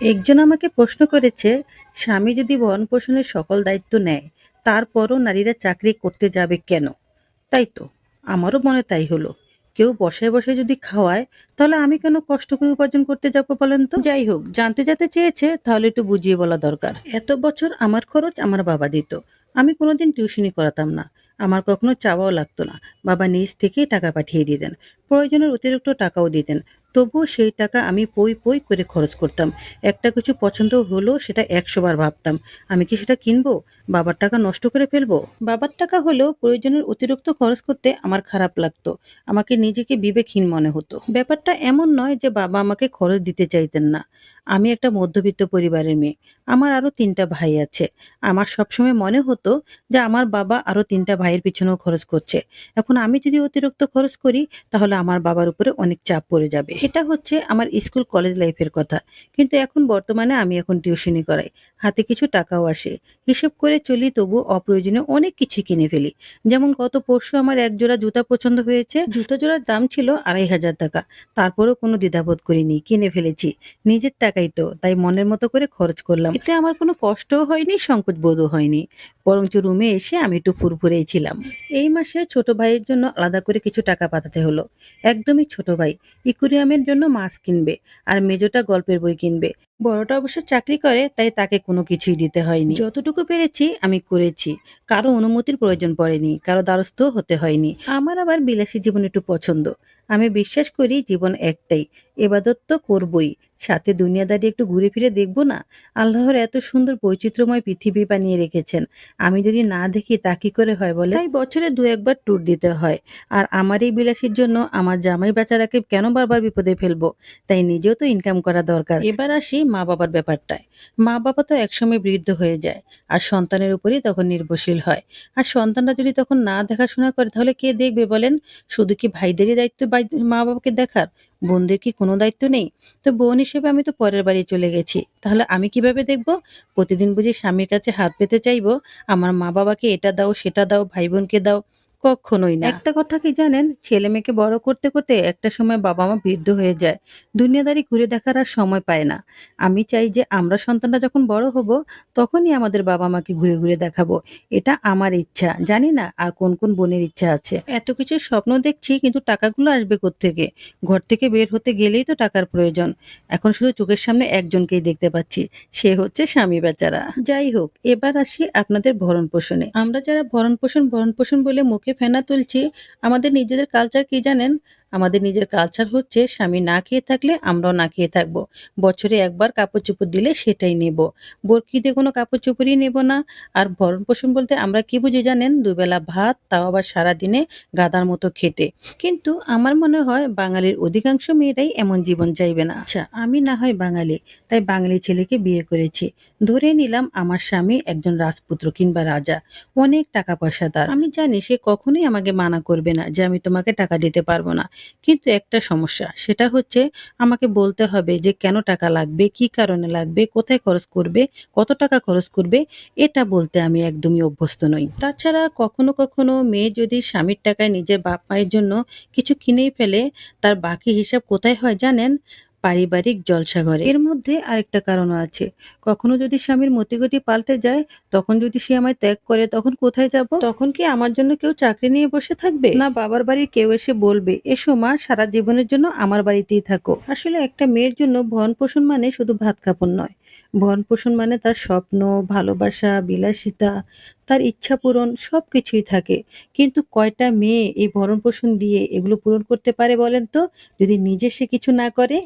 একজন আমাকে প্রশ্ন করেছে, স্বামী যদি ভরণ পোষণের সকল দায়িত্ব নেয়, তারপরও নারীরা চাকরি করতে যাবে কেন? তাই তো, আমারও মনে তাই হলো। কেউ বসে বসে যদি খাওয়ায়, তাহলে আমি কেন কষ্ট করে উপার্জন করতে যাব বলেন তো? যাই হোক, জানতে যাতে চেয়েছে, তাহলে একটু বুঝিয়ে বলা দরকার। এত বছর আমার খরচ আমার বাবা দিত। আমি কোনোদিন টিউশনি করাতাম না। আমার কখনো চাওয়াও লাগতো না। বাবা নিজ থেকেই টাকা পাঠিয়ে দিতেন। প্রয়োজনের অতিরিক্ত টাকাও দিতেন। তবুও সেই টাকা আমি পই পই করে খরচ করতাম। একটা কিছু পছন্দ হলো সেটা একশোবার ভাবতাম। আমি কি সেটা কিনবো? বাবার টাকা নষ্ট করে ফেলব? বাবার টাকা হলেও প্রয়োজনের অতিরিক্ত খরচ করতে আমার খারাপ লাগতো। আমাকে নিজেকে বিবেকহীন মনে হতো। ব্যাপারটা এমন নয় যে বাবা আমাকে খরচ দিতে চাইতেন না। আমি একটা মধ্যবিত্ত পরিবারের মেয়ে। আমার আরও তিনটা ভাই আছে। আমার সবসময় মনে হতো যে আমার বাবা আরও তিনটা ভাইয়ের পিছনেও খরচ করছে। এখন আমি যদি অতিরিক্ত খরচ করি, তাহলে আমার বাবার উপরে অনেক চাপ পড়ে যাবে। এটা হচ্ছে আমার স্কুল কলেজ লাইফের কথা। কিন্তু এখন বর্তমানে আমি এখন টিউশনি করাই। হাতে কিছু টাকাও আসে। হিসেব করে চলি, তবু অপ্রয়োজনীয় অনেক কিছু কিনে ফেলি। যেমন গত পরশু আমার এক জোড়া জুতা পছন্দ হয়েছে। জুতা জোড়ার দাম ছিল আড়াই হাজার টাকা। তারপরেও কোনো দ্বিধাবোধ করিনি, কিনে ফেলেছি। নিজের টাকাই তো, তাই মনের মতো করে খরচ করলাম। এতে আমার কোনো কষ্টও হয়নি সংকোচ বোধও হয়নি। বরঞ্চ রুমে এসে আমি একটু ফুরফুরেই ছিলাম। এই মাসে ছোট ভাইয়ের জন্য আলাদা করে কিছু টাকা পাঠাতে হলো। একদমই ছোট ভাই। ইকুরিয়ামের জন্য মাস্ক কিনবে আর মেজোটা গল্পের বই কিনবে। বড়টা অবশ্য চাকরি করে, তাই তাকে কোনো কিছুই দিতে হয়নি। যতটুকু পেরেছি, আমি করেছি। কারও অনুমতির প্রয়োজন পড়েনি, কারও দ্বারস্থ হতে হয়নি। আমার আবার বিলাসী জীবন একটু পছন্দ। আমি বিশ্বাস করি জীবন একটাই এবাদত তো করবই। সাথে দুনিয়াদারি একটু ঘুরে ফিরে দেখব না? আল্লাহর এত সুন্দর বৈচিত্র্যময় পৃথিবী বানিয়ে রেখেছেন। আমি যদি না দেখি, তা কি করে হয় বলে? তাই বছরে দু একবার ট্যুর দিতে হয়। আর আমার এই বিলাসীর জন্য আমার জামাই বেচারাকে কেন বারবার বিপদে ফেলব? তাই নিজেও তো ইনকাম করা দরকার। এবার আসি মা বাবার ব্যাপারটায়। মা বাবা তো একসময় বৃদ্ধ হয়ে যায় আর সন্তানের উপরেই তখন নির্ভরশীল হয়। আর সন্তানরা যদি তখন না দেখাশোনা করে, তাহলে কে দেখবে বলেন? শুধু কি ভাইদেরই দায়িত্ব মা বাবাকে দেখার? বোনদের কি কোনো দায়িত্ব নেই? তো বোন হিসেবে আমি তো পরের বাড়ি চলে গেছি। তাহলে আমি কীভাবে দেখব? প্রতিদিন বুঝি স্বামীর কাছে হাত পেতে চাইব? আমার মা বাবাকে এটা দাও, সেটা দাও ভাই বোনকে দাও। কখনোই না। একটা কথা কি জানেন? ছেলে মেয়েকে বড় করতে করতে একটা সময় বাবা মা বৃদ্ধ হয়ে যায়। দুনিয়াদারি ঘুরে দেখার আর সময় পায় না। আমি চাই যে আমরা সন্তানরা যখন বড় হব, তখনই আমাদের বাবা মাকে ঘুরে ঘুরে দেখাবো। এটা আমার ইচ্ছা। জানি না আর কোন কোন বোনের ইচ্ছা আছে। এত কিছু স্বপ্ন দেখছি, কিন্তু টাকাগুলো আসবে থেকে ঘর থেকে বের হতে গেলেই তো টাকার প্রয়োজন। এখন শুধু চোখের সামনে একজনকেই দেখতে পাচ্ছি। সে হচ্ছে স্বামী বেচারা। যাই হোক, এবার আসি আপনাদের ভরণ পোষণে আমরা যারা ভরণ পোষণ ভরণ পোষণ বলে মুখে ফেনা তুলছি। আমাদের নিজেদের কালচার কি জানেন? আমাদের নিজের কালচার হচ্ছে স্বামী না খেয়ে থাকলে আমরাও না খেয়ে থাকব। বছরে একবার কাপড় চোপড় দিলে সেটাই নেব। বরকিতে কোনো কাপড় চোপড়ই নেব না। আর ভরণ পোষণ বলতে আমরা কি বুঝি জানেন? দুবেলা ভাত, তাও আবার সারাদিনে গাদার মতো খেটে। কিন্তু আমার মনে হয় বাঙালির অধিকাংশ মেয়েরাই এমন জীবন চাইবে না। আচ্ছা আমি না হয় বাঙালি, তাই বাঙালি ছেলেকে বিয়ে করেছি। ধরে নিলাম আমার স্বামী একজন রাজপুত্র কিংবা রাজা। অনেক টাকা পয়সা তার। আমি জানি সে কখনোই আমাকে মানা করবে না যে আমি তোমাকে টাকা দিতে পারব না। কিন্তু একটা সমস্যা, সেটা হচ্ছে আমাকে বলতে হবে যে কেন টাকা লাগবে, কি কারণে লাগবে, কোথায় খরচ করবে, কত টাকা খরচ করবে, এটা বলতে আমি একদমই অভ্যস্ত নই। তাছাড়া কখনো কখনো মেয়ে যদি স্বামীর টাকায় নিজের বাপ মায়ের জন্য কিছু কিনেই ফেলে, তার বাকি হিসাব কোথায় হয় জানেন? পারিবারিক জলসাঘরে। এর মধ্যে আরেকটা কারণও আছে। কখনো যদি স্বামীর মতিগতি পাল্টে যায়, তখন যদি সে আমায় ত্যাগ করে, তখন কোথায় যাব? তখন কি আমার জন্য কেউ চাকরি নিয়ে বসে থাকবে? না, বাবার বাড়ি কেউ এসে বলবে, এসো মা, সারা জীবনের জন্য আমার বাড়িতেই থাকো। আসলে একটা মেয়ের জন্য ভরণ পোষণ মানে শুধু ভাত কাপড় নয়। ভরণ পোষণ মানে তার স্বপ্ন, ভালোবাসা, বিলাসিতা, তার ইচ্ছা পূরণ সব কিছুই থাকে। কিন্তু কয়টা মেয়ে এই ভরণ পোষণ দিয়ে এগুলো পূরণ করতে পারে বলেন তো? যদি নিজে সে কিছু না করে?